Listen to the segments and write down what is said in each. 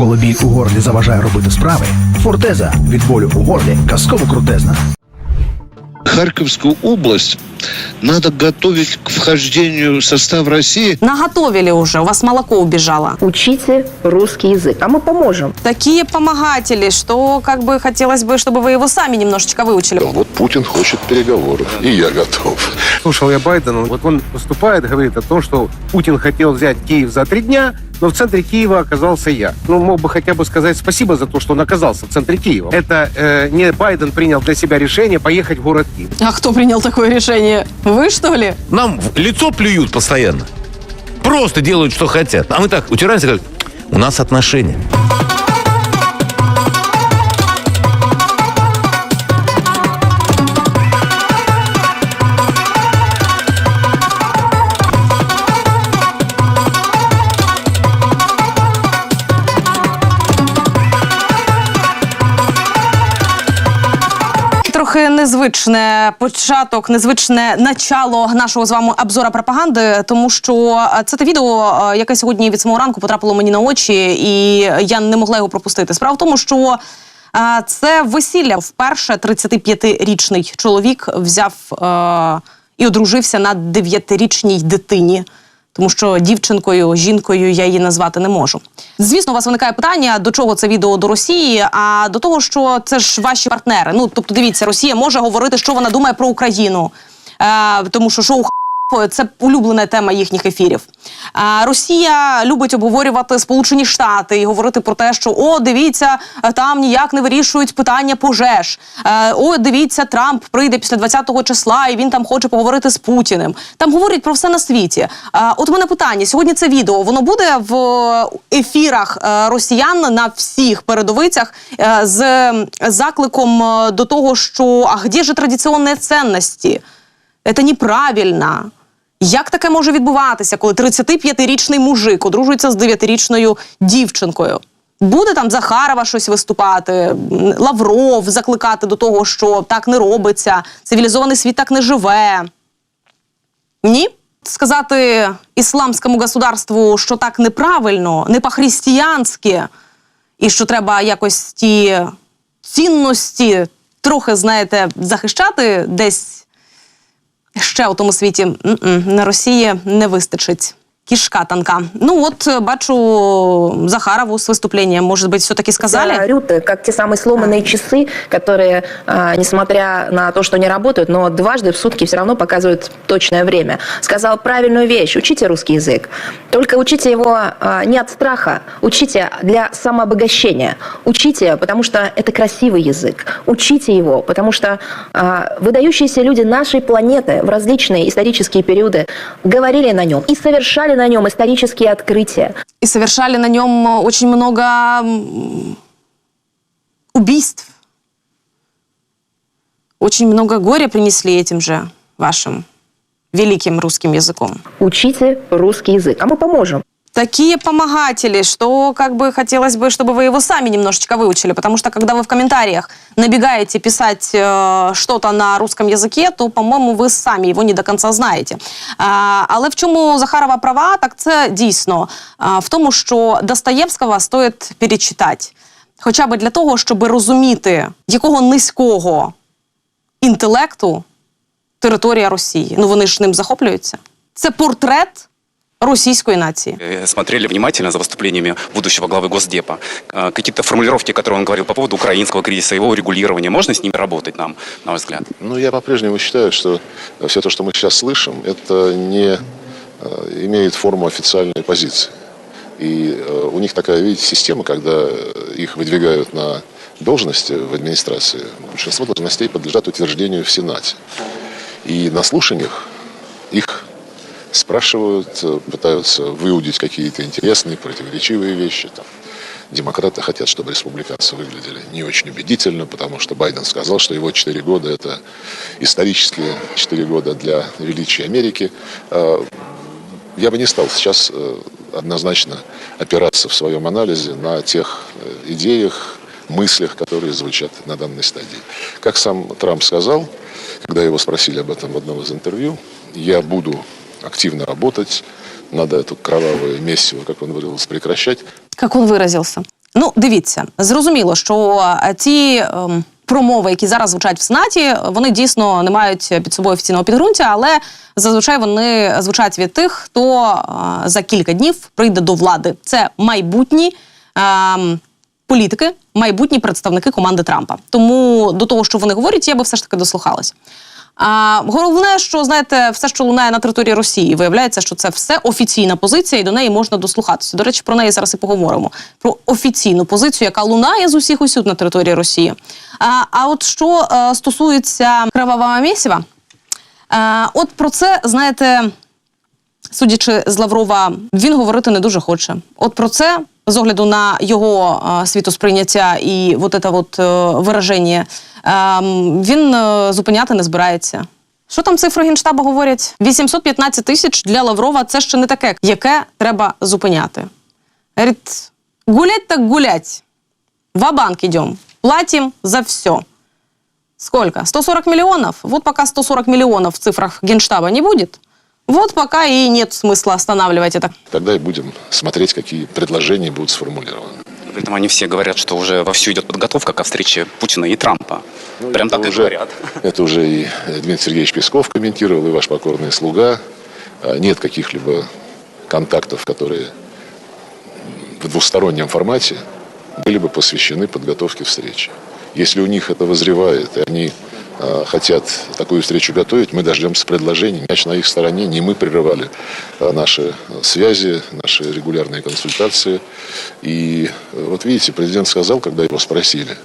Коли біль у горлі заважає робити справи, фортеза від болю у горлі казково крутезна. Харьковскую область надо готовить к вхождению в состав России. Наготовили уже, у вас молоко убежало. Учите русский язык, а мы поможем. Такие помогатели, что как бы хотелось бы, чтобы вы его сами немножечко выучили. Вот Путин хочет переговоров, и я готов. Слушал я Байдена, вот он выступает, говорит о том, что Путин хотел взять Киев за три дня, но в центре Киева оказался я. Ну, мог бы хотя бы сказать спасибо за то, что он оказался в центре Киева. Это э, не Байден принял для себя решение поехать в город Киев. А кто принял такое решение? Вы что ли? Нам в лицо плюют постоянно. Просто делают, что хотят. А мы так утираемся, как у нас отношения. Незвичне початок, незвичне начало нашого з вами обзора пропаганди, тому що е, це те відео, е, яке сьогодні від самого ранку потрапило мені на очі, і я не могла його пропустити. Справа в тому, що е, це весілля вперше 35-річний чоловік взяв і одружився на 9-річній дитині. Тому що дівчинкою, жінкою я її назвати не можу. Звісно, у вас виникає питання, до чого це відео до Росії, а до того, що це ж ваші партнери. Ну тобто, дивіться, Росія може говорити, що вона думає про Україну, е, тому що шоу це улюблена тема їхніх ефірів. Росія любить обговорювати Сполучені Штати і говорити про те, що о, дивіться, там ніяк не вирішують питання пожеж. О, дивіться, Трамп прийде після 20-го числа, і він там хоче поговорити з Путіним. Там говорять про все на світі. От у мене питання: сьогодні це відео воно буде в ефірах е, росіян на всіх передовицях е, з закликом е, до того, що а де ж традиційні цінності? Це неправильно. Як таке може відбуватися, коли 35-річний мужик одружується з 9-річною дівчинкою? Буде там Захарова щось виступати, Лавров закликати до того, що так не робиться, цивілізований світ так не живе. Ні? Сказати ісламському государству, що так неправильно, не по-християнськи, і що треба якось ті цінності трохи, знаєте, захищати десь ще у тому світі на Росії не вистачить. Кішка танка. Ну от е, бачу Захарову з виступленням. Може бути, все-таки сказали? Да, Рюты, как те самые сломанные часы, которые, а, несмотря на то, что не работают, но дважды в сутки все равно показывают точное время. Сказал правильную вещь. Учите русский язык. Только учите его а, не от страха. Учите для самообогащения. Учите, потому что это красивый язык. Учите его, потому что а, выдающиеся люди нашей планеты в различные исторические периоды говорили на нем и совершали на нем исторические открытия. И совершали на нем э, очень много убийств. Очень много горя принесли этим же вашим великим русским языком. Учите русский язык, а мы поможем. такие помогатели, что как бы хотелось бы, чтобы вы его сами немножечко выучили, потому что когда вы в комментариях набегаете писать э, что-то на русском языке, то, по-моему, ви самі його не до кінця знаєте. Але в чому Захарова права, так це дійсно в тому, що Достоєвського стоїть перечитати. Хоча б для того, щоб розуміти, якого низького інтелекту територія Росії. Ну вони ж ним захоплюються. Це портрет російської нації. Э, смотрели внимательно за выступлениями будущего главы Госдепа. Э, Какие-то формулировки, которые он говорил по поводу украинского кризиса, его урегулирования, можно с ними работать нам, на ваш взгляд? Ну, я по-прежнему считаю, что все то, что мы сейчас слышим, это не э, имеет форму официальной позиции. И э, у них такая, видите, система, когда э, их выдвигают на должности в администрации. Большинство должностей подлежат утверждению в Сенате. И на слушаниях их спрашивают, э, пытаются выудить какие-то интересные, противоречивые вещи. Там, демократы хотят, чтобы республиканцы выглядели не очень убедительно, потому что Байден сказал, что его 4 года – это исторические 4 года для величия Америки. Э, Я бы не стал сейчас э, однозначно опираться в своем анализе на тех э, идеях, мыслях, которые звучат на данной стадии. Как сам Трамп сказал, когда его спросили об этом в одном из интервью, я буду активно работать, надо эту кровавую мессию, как он выразился, прекращать. Как он выразился? Ну, дивіться, зрозуміло, що е, ці ем, промови, які зараз звучать в Сенаті, вони дійсно не мають під собою офіційного підґрунтя, але зазвичай вони звучать від тих, хто е, за кілька днів прийде до влади. Це майбутні. ем, Політики, майбутні представники команди Трампа. Тому до того, що вони говорять, я би все ж таки дослухалась. А головне, що знаєте, все, що лунає на території Росії, виявляється, що це все офіційна позиція, і до неї можна дослухатися. До речі, про неї зараз і поговоримо. Про офіційну позицію, яка лунає з усіх усюд на території Росії. А, а от що е, стосується кривавого місіва, е, от про це знаєте. Судячи з Лаврова, він говорити не дуже хоче. От про це, з огляду на його світосприйняття і от це от, е, вираження, е, він е, зупиняти не збирається. Що там цифри Генштабу говорять? 815 тисяч для Лаврова це ще не таке, яке треба зупиняти. Говорить, гулять так гулять. Ва-банк идем. Платим за все. Сколько? 140 миллионов? Вот пока 140 миллионов в цифрах Генштаба не будет, вот пока и нет смысла останавливать это. Тогда и будем смотреть, какие предложения будут сформулированы. При этом они все говорят, что уже вовсю идет подготовка ко встрече Путина и Трампа. Прям это так и уже, говорят. Это уже и Дмитрий Сергеевич Песков комментировал, и ваш покорный слуга. А, Нет каких-либо контактов, которые в двустороннем формате были бы посвящены подготовке встречи. Если у них это возревает, и они хотят такую встречу готовить, мы дождемся предложений. Мяч на их стороне, не мы прерывали а, наши связи, наши регулярные консультации. И э, вот видите, президент сказал, когда его спросили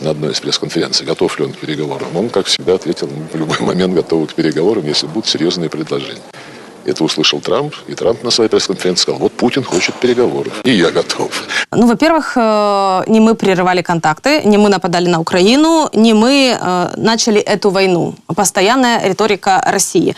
на одной из пресс-конференций, готов ли он к переговорам, он, как всегда, ответил, мы в любой момент готовы к переговорам, если будут серьезные предложения. Это услышал Трамп, и Трамп на своей пресс-конференции сказал, вот Путин хочет переговоров, и я готов. Ну, во-первых, э, не мы прерывали контакты, не мы нападали на Украину, не мы э, начали эту войну. Постоянная риторика России.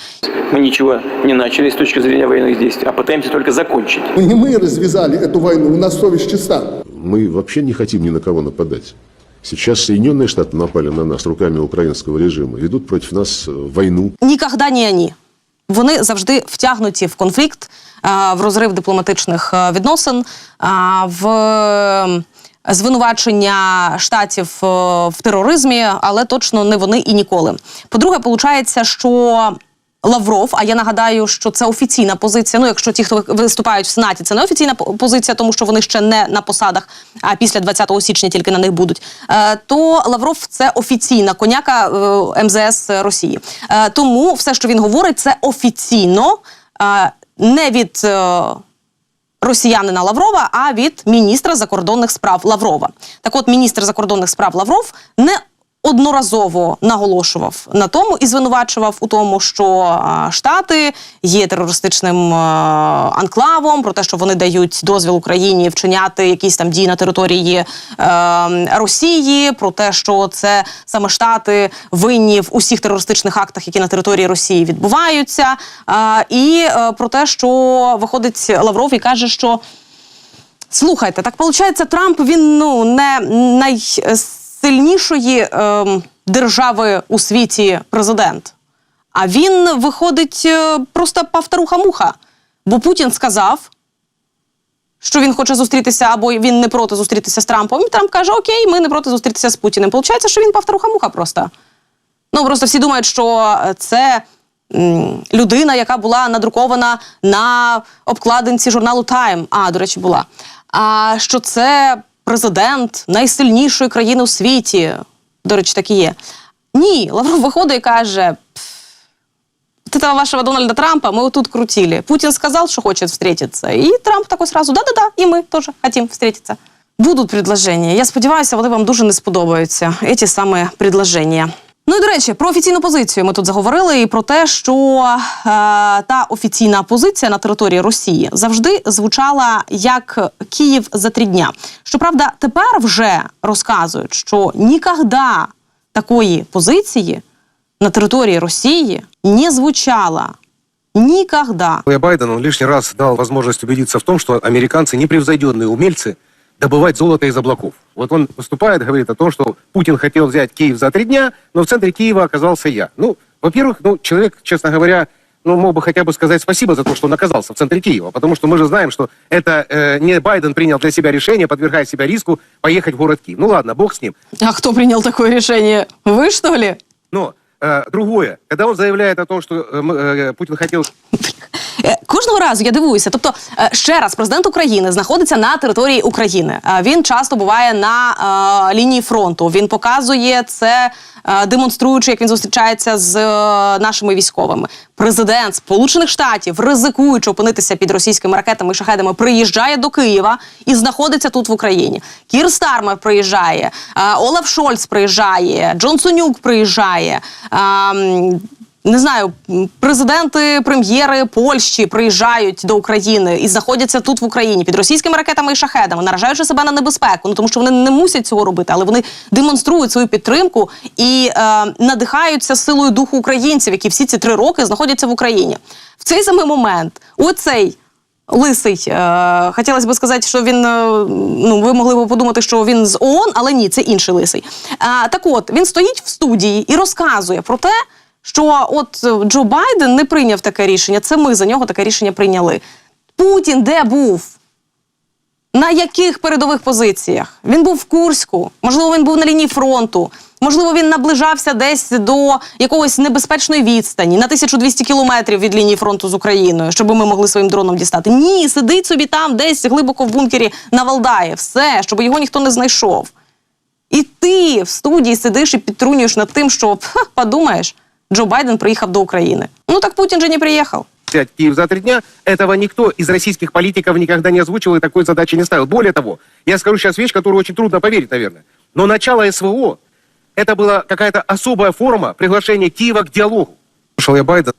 Мы ничего не начали с точки зрения военных действий, а пытаемся только закончить. Не мы развязали эту войну, у нас совесть чиста. Мы вообще не хотим ни на кого нападать. Сейчас Соединенные Штаты напали на нас руками украинского режима, ведут против нас э, войну. Нікогда не они. Вони завжди втягнуті в конфлікт, е, в розрив дипломатичних е, відносин, е, в звинувачення штатів в тероризмі, але точно не вони і ніколи. По-друге, виходить, що Лавров, а я нагадаю, що це офіційна позиція. Ну, якщо ті, хто виступають в Сенаті, це не офіційна позиція, тому що вони ще не на посадах, а після 20 січня тільки на них будуть. Е, то Лавров це офіційна коняка е, МЗС Росії. Е, тому все, що він говорить, це офіційно, не від. Росіянина Лаврова, а від міністра закордонних справ Лаврова. Так от, міністр закордонних справ Лавров не одноразово наголошував на тому і звинувачував у тому, що Штати є терористичним анклавом, про те, що вони дають дозвіл Україні вчиняти якісь там дії на території е, Росії, про те, що це саме Штати винні в усіх терористичних актах, які на території Росії відбуваються, і е, про те, що виходить Лавров і каже, що Слухайте, так виходить, Трамп він ну не найсильнішої ем, держави у світі президент. А він виходить е, просто павтаруха-муха. Бо Путін сказав, що він хоче зустрітися, або він не проти зустрітися з Трампом. І Трамп каже: Окей, ми не проти зустрітися з Путіним. Получається, що він павтаруха-муха просто. Ну просто всі думають, що це людина, яка була надрукована на обкладинці журналу Time. А, до речі, була. А що це президент найсильнішої країни у світі. До речі, так і є. Ні, Лавров виходить і каже. Вот этого вашего Дональда Трампа мы вот тут крутили. Путин сказал, что хочет встретиться. И Трамп такой сразу, да-да-да, и мы тоже хотим встретиться. Будуть предложення. Я сподіваюся, вони вам дуже не сподобаються. Ці саме предложення. Ну і до речі, про офіційну позицію ми тут заговорили і про те, що е, та офіційна позиція на території Росії завжди звучала як Київ за три дня. Щоправда, тепер вже розказують, що ніколи такої позиції на території Росії не звучало. Никогда. И Байден, он лишний раз дал возможность убедиться в том, что американцы непревзойденные умельцы добывать золото из облаков. Вот он выступает, говорит о том, что Путин хотел взять Киев за три дня, но в центре Киева оказался я. Ну, во-первых, ну, человек, честно говоря, ну, мог бы хотя бы сказать спасибо за то, что он оказался в центре Киева. Потому что мы же знаем, что это э, не Байден принял для себя решение, подвергая себя риску поехать в город Киев. Ну ладно, бог с ним. А хто прийняв таке рішення? Ви що ли? Но э, другое, когда он заявляет о том, что э, э, Путин хотел Кожного разу я дивуюся. Тобто, е, ще раз, президент України знаходиться на території України. Е, Він часто буває на е, лінії фронту. Він показує це, е, демонструючи, як він зустрічається з е, нашими військовими. Президент Сполучених Штатів, ризикуючи опинитися під російськими ракетами і шахедами, приїжджає до Києва і знаходиться тут в Україні. Кір Стармер приїжджає, е, Олаф Шольц приїжджає, Джонсонюк приїжджає. Не знаю, президенти, прем'єри Польщі приїжджають до України і знаходяться тут в Україні під російськими ракетами і шахедами, наражаючи себе на небезпеку. Ну тому що вони не мусять цього робити, але вони демонструють свою підтримку і е, надихаються силою духу українців, які всі ці три роки знаходяться в Україні. В цей самий момент оцей. Лисий, е, хотілося б сказати, що він е, ну ви могли б подумати, що він з ООН, але ні, це інший лисий. Е, так от він стоїть в студії і розказує про те, що от Джо Байден не прийняв таке рішення. Це ми за нього таке рішення прийняли. Путін де був? На яких передових позиціях? Він був в Курську, можливо, він був на лінії фронту. Можливо, він наближався десь до якогось небезпечної відстані на 1200 кілометрів від лінії фронту з Україною, щоб ми могли своїм дроном дістати. Ні, сидить собі там, десь глибоко в бункері на Валдаї. Все, щоб його ніхто не знайшов. І ти в студії сидиш і підтрунюєш над тим, що подумаєш, Джо Байден приїхав до України. Ну так Путін же не приїхав. взять Киев за три дня, этого никто из российских политиков никогда не озвучивал и такой задачи не ставил. Более того, я скажу сейчас вещь, которую очень трудно поверить, наверное. Но начало СВО – это была какая-то особая форма приглашения Киева к диалогу. Слушал я Байдена.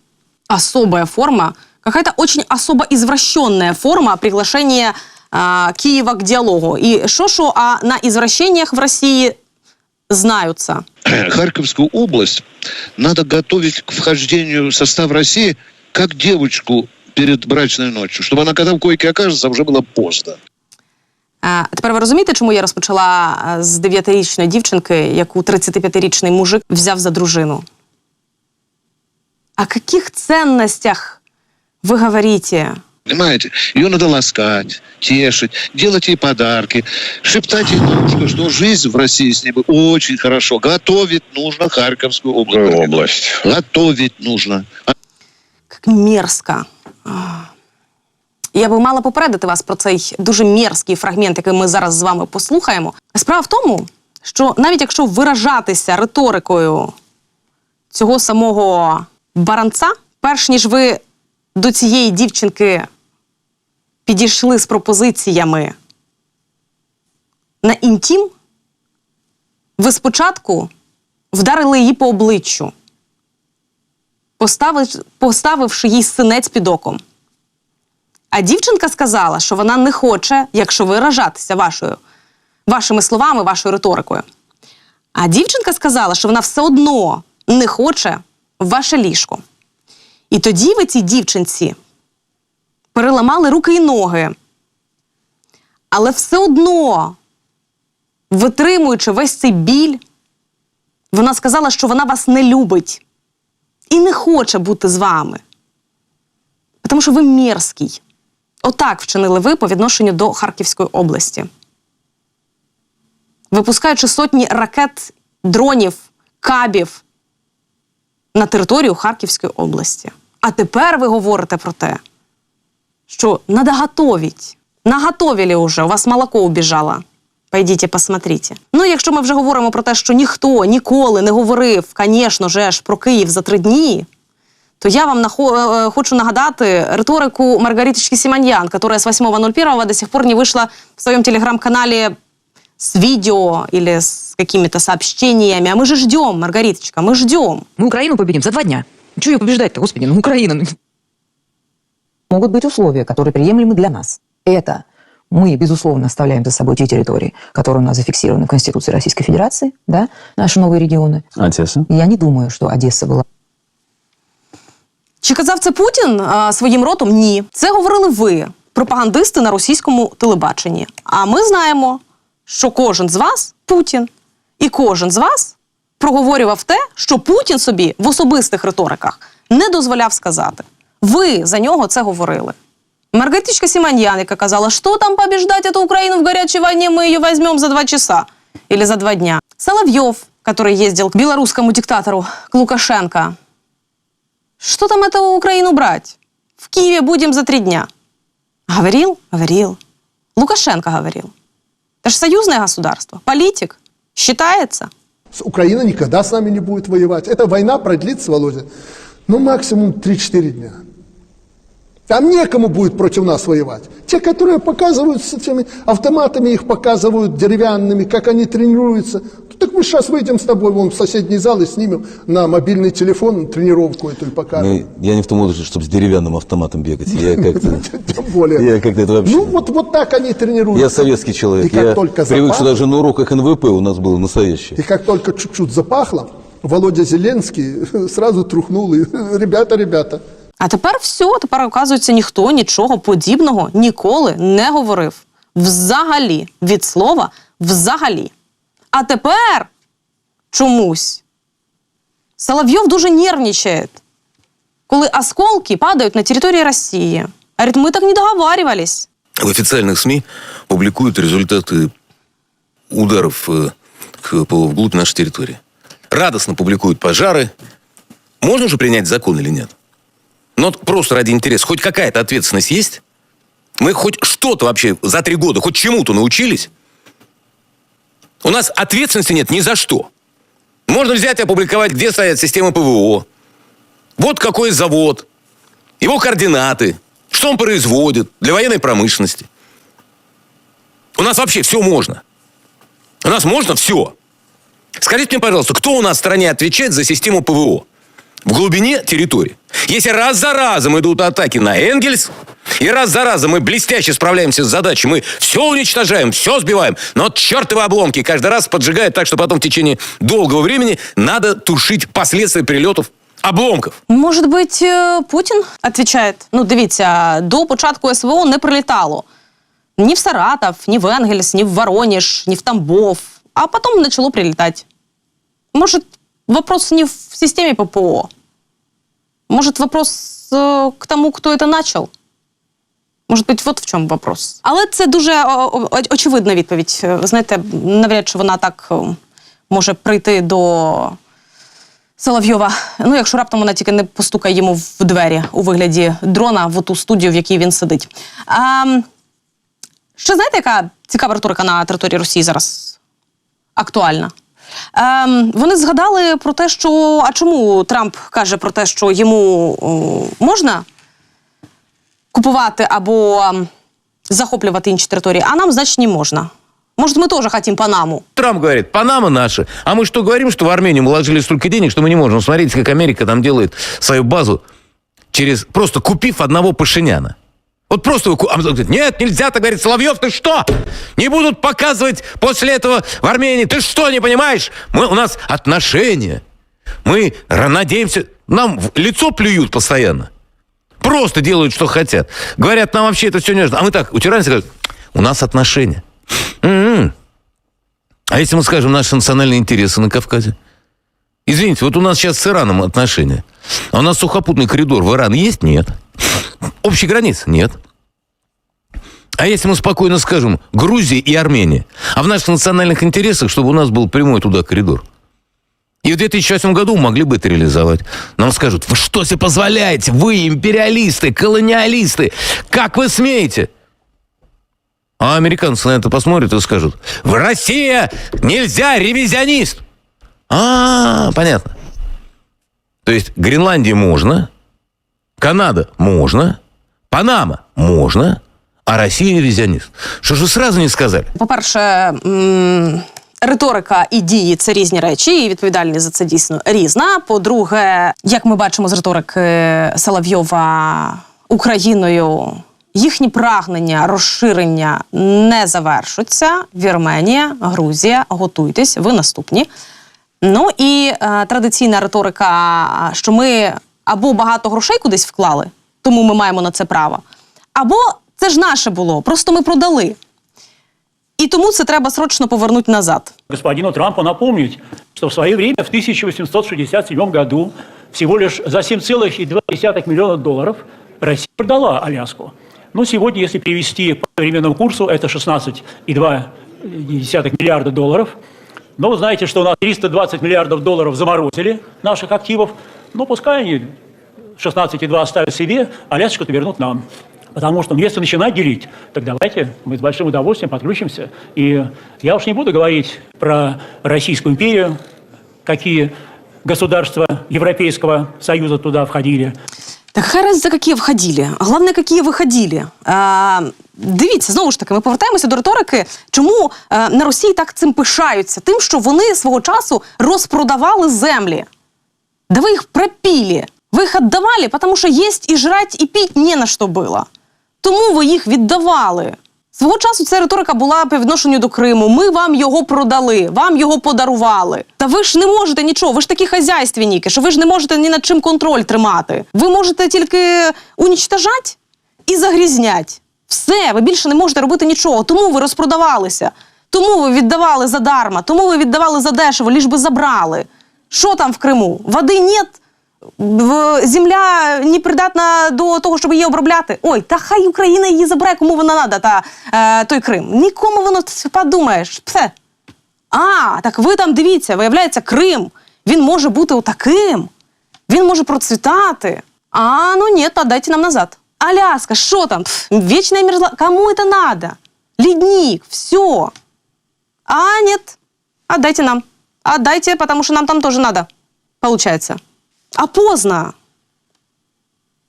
особая форма, какая-то очень особо извращенная форма приглашения а, Киева к диалогу. И шо-шо, а на извращениях в России знаются. Харьковскую область надо готовить к вхождению в состав России как девочку перед брачной ночью, чтобы она, когда в койке окажется, уже было поздно. А, тепер ви розумієте, чому я розпочала а, з 9-річної дівчинки, яку 35-річний мужик взяв за дружину? О каких ценностях вы говорите? Понимаете? Ее надо ласкать, тешить, делать ей подарки, шептать ей на ушко, что жизнь в России с ней будет очень хорошо. Готовить нужно Харьковскую область. область. Готовить нужно. Як мерзко. Я би мала попередити вас про цей дуже мерзкий фрагмент, який ми зараз з вами послухаємо. Справа в тому, що навіть якщо виражатися риторикою цього самого баранца, перш ніж ви до цієї дівчинки підійшли з пропозиціями на інтім, ви спочатку вдарили її по обличчю поставивши їй синець під оком. А дівчинка сказала, що вона не хоче, якщо виражатися вашою, вашими словами, вашою риторикою. А дівчинка сказала, що вона все одно не хоче в ваше ліжко. І тоді ви цій дівчинці переламали руки і ноги. Але все одно, витримуючи весь цей біль, вона сказала, що вона вас не любить і не хоче бути з вами. Тому що ви мерзкий. Отак вчинили ви по відношенню до Харківської області. Випускаючи сотні ракет, дронів, кабів на територію Харківської області. А тепер ви говорите про те, що надо готовить. Наготовили уже, у вас молоко убіжало. Пойдіть, посмотрите. Ну, якщо ми вже говоримо про те, що ніхто ніколи не говорив, звісно же ж, про Київ за три дні, то я вам нахо- е, хочу нагадати риторику Маргариточки Симоньян, которая с 8.01 до сих пор не вышла в своем телеграм-канале с видео или с какими-то сообщениями. А мы же ждем, Маргариточка, мы ждем. Мы Украину победим за два дня. Чего ее побеждать-то, господи, ну Украина. ну. Могут быть условия, которые приемлемы для нас. Это мы, безусловно, оставляем за собой те территории, которые у нас зафиксированы в Конституции Российской Федерации, да, наши новые регионы. Одесса. Я не думаю, что Одесса была Чи казав це Путін а, своїм ротом? Ні. Це говорили ви, пропагандисти на російському телебаченні. А ми знаємо, що кожен з вас Путін, і кожен з вас проговорював те, що Путін собі в особистих риториках не дозволяв сказати. Ви за нього це говорили. Маргаритичка Симоньян, яка казала, що там побеждать эту Украину в горячей войне, мы ее возьмем за два часа или за два дня. Соловьев, который ездил к белорусскому диктатору, к Лукашенко. Что там эту Украину брать? В Киеве будем за три дня. Говорил? Говорил. Лукашенко говорил. Это же союзное государство. Политик. Считается. Украина никогда с нами не будет воевать. Эта война продлится, Володя, ну максимум 3-4 дня. Там некому будет против нас воевать. Те, которые показывают с этими автоматами, их показывают деревянными, как они тренируются. Ну, Так мы сейчас выйдем с тобой вон в соседний зал и снимем на мобильный телефон тренировку эту и покажем. я не в том возрасте, чтобы с деревянным автоматом бегать. Я как-то... Тем более. Я как-то это вообще... Ну вот, вот так они тренируются. Я советский человек. И как Я только привык, что даже на уроках НВП у нас было настоящее. И как только чуть-чуть запахло, Володя Зеленский сразу трухнул и ребята, ребята, А тепер все, тепер оказується, ніхто нічого подібного ніколи не говорив. Взагалі, від слова взагалі. А тепер чомусь Соловйов дуже нервничає, коли осколки падають на території Росії. Говорить, ми так не договаривались. В официальных СМИ публикуют результаты ударов э, к- по- вглубь нашей территории. Радостно публикуют пожары. Можно же принять закон или нет? Но вот просто ради интереса. Хоть какая-то ответственность есть? Мы хоть что-то вообще за три года, хоть чему-то научились? У нас ответственности нет ни за что. Можно взять и опубликовать, где стоят системы ПВО. Вот какой завод. Его координаты. Что он производит для военной промышленности. У нас вообще все можно. У нас можно все. Скажите мне, пожалуйста, кто у нас в стране отвечает за систему ПВО? В глубине территории. Если раз за разом идут атаки на Энгельс, и раз за разом мы блестяще справляемся с задачей, мы все уничтожаем, все сбиваем, но вот чертовы обломки каждый раз поджигают так, что потом в течение долгого времени надо тушить последствия прилетов обломков. Може бути, е, Путін відповідає. Ну, дивіться, до початку СВО не прилітало. Ні в Саратов, ні в Енгельс, ні в Воронеж, ні в Тамбов. А потом начало прилетать. Может, вопрос не в системе ППО. Может, вопрос э, к тому, кто это начал. Може бути, от в чому вопрос. Але це дуже очевидна відповідь. Е, Ви знаєте, навряд чи вона так е, може прийти до Соловйова. Ну, якщо раптом вона тільки не постукає йому в двері у вигляді дрона в ту студію, в якій він сидить. А, ще знаєте, яка цікава риторика на території Росії зараз актуальна? Ем, вони згадали про те, що а чому Трамп каже про те, що йому о, можна купувати або ем, захоплювати інші території, а нам, значить, не можна. Може, ми теж хотім Панаму. Трамп говорит, Панама наша. А мы что говорим, что в Армению мы вложили столько денег, что мы не можем. Смотрите, как Америка там делает свою базу, через просто купив одного Пашиняна. Вот просто... а говорит, нет, нельзя, так говорит Соловьев, ты что? Не будут показывать после этого в Армении. Ты что, не понимаешь? Мы, у нас отношения. Мы надеемся... Нам в лицо плюют постоянно. Просто делают, что хотят. Говорят, нам вообще это все не нужно. А мы так утираемся, говорят, у нас отношения. М-м. А если мы скажем наши национальные интересы на Кавказе? Извините, вот у нас сейчас с Ираном отношения. А у нас сухопутный коридор в Иран есть? Нет. Общей границы? Нет. А если мы спокойно скажем Грузия и Армения, а в наших национальных интересах, чтобы у нас был прямой туда коридор? И в 2008 году могли бы это реализовать. Нам скажут, вы что себе позволяете? Вы империалисты, колониалисты. Как вы смеете? А американцы на это посмотрят и скажут, в Россия нельзя, ревизионист. А, понятно. То есть Гренландии можно, Канада можно, Панама можно, а Россия ревизионист. Что же вы сразу не сказали? По-перше, риторика і дії це різні речі, і відповідальність за це дійсно різна. По-друге, як ми бачимо з риторики Соловйова Україною, їхні прагнення розширення не завершуться. Вірменія, Грузія, готуйтесь, ви наступні. Ну і е, традиційна риторика, що ми або багато грошей кудись вклали, тому ми маємо на це право, або це ж наше було, просто ми продали. І тому це треба срочно повернути назад. Господину Трампу напомнить, что в свое время, в 1867 году, всего лишь за 7,2 миллиона долларов Россия продала Аляску. Ну, сегодня, если перевести по современному курсу, это 16,2 миллиарда долларов. Но вы знаете, что у нас 320 миллиардов долларов заморозили наших активов. Ну, пускай они 16,2 оставят себе, а лясочку-то вернут нам. Потому что ну, если начинать делить, так давайте мы с большим удовольствием подключимся. И я уж не буду говорить про Российскую империю, какие государства Европейского Союза туда входили. Так хай за які входили. Головне, які виходили. А, дивіться, знову ж таки, ми повертаємося до риторики. Чому е, на Росії так цим пишаються? Тим, що вони свого часу розпродавали землі. Да ви їх пропілі. Ви їх віддавали, тому що їсть і жрать, і піть не на що було. Тому ви їх віддавали. Свого часу ця риторика була по відношенню до Криму. Ми вам його продали, вам його подарували. Та ви ж не можете нічого, ви ж такі хазяйственники, що ви ж не можете ні над чим контроль тримати. Ви можете тільки унічтажати і загрізнять. Все, ви більше не можете робити нічого. Тому ви розпродавалися. Тому ви віддавали задарма, тому ви віддавали задешево, ліж би забрали. Що там в Криму? Води нет, земля непридатна до того, щоб її обробляти. Ой, та хай Україна її забере, кому вона надо, та е, той Крим. Нікому воно подумаєш. Все. А, так ви там дивіться, виявляється, Крим. Він може бути отаким. Він може процвітати. А, ну ні, подайте нам назад. Аляска, що там? Пф, Вечная мерзла. Кому это надо? Ледник, все. А, нет, отдайте нам. Отдайте, потому что нам там тоже надо. Получается. А поздно.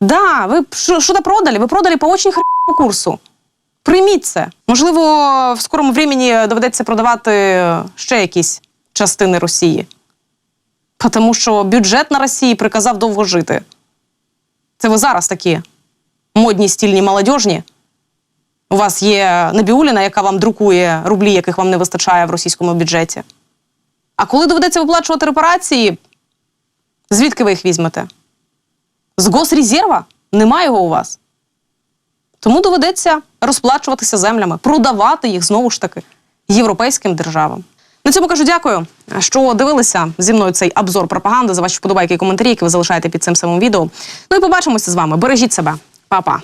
Да, ви що- що-то продали, ви продали по очень хреновому курсу. Прийміть це. Можливо, в скорому времені доведеться продавати ще якісь частини Росії. Тому що бюджет на Росії приказав довго жити. Це ви зараз такі модні, стільні, молодіжні. У вас є Набіуліна, яка вам друкує рублі, яких вам не вистачає в російському бюджеті. А коли доведеться виплачувати репарації, звідки ви їх візьмете? З госрезерва? Немає його у вас. Тому доведеться розплачуватися землями, продавати їх знову ж таки європейським державам. На цьому кажу дякую, що дивилися зі мною цей обзор пропаганди за ваші вподобайки і коментарі, які ви залишаєте під цим самим відео. Ну і побачимося з вами. Бережіть себе, Па-па.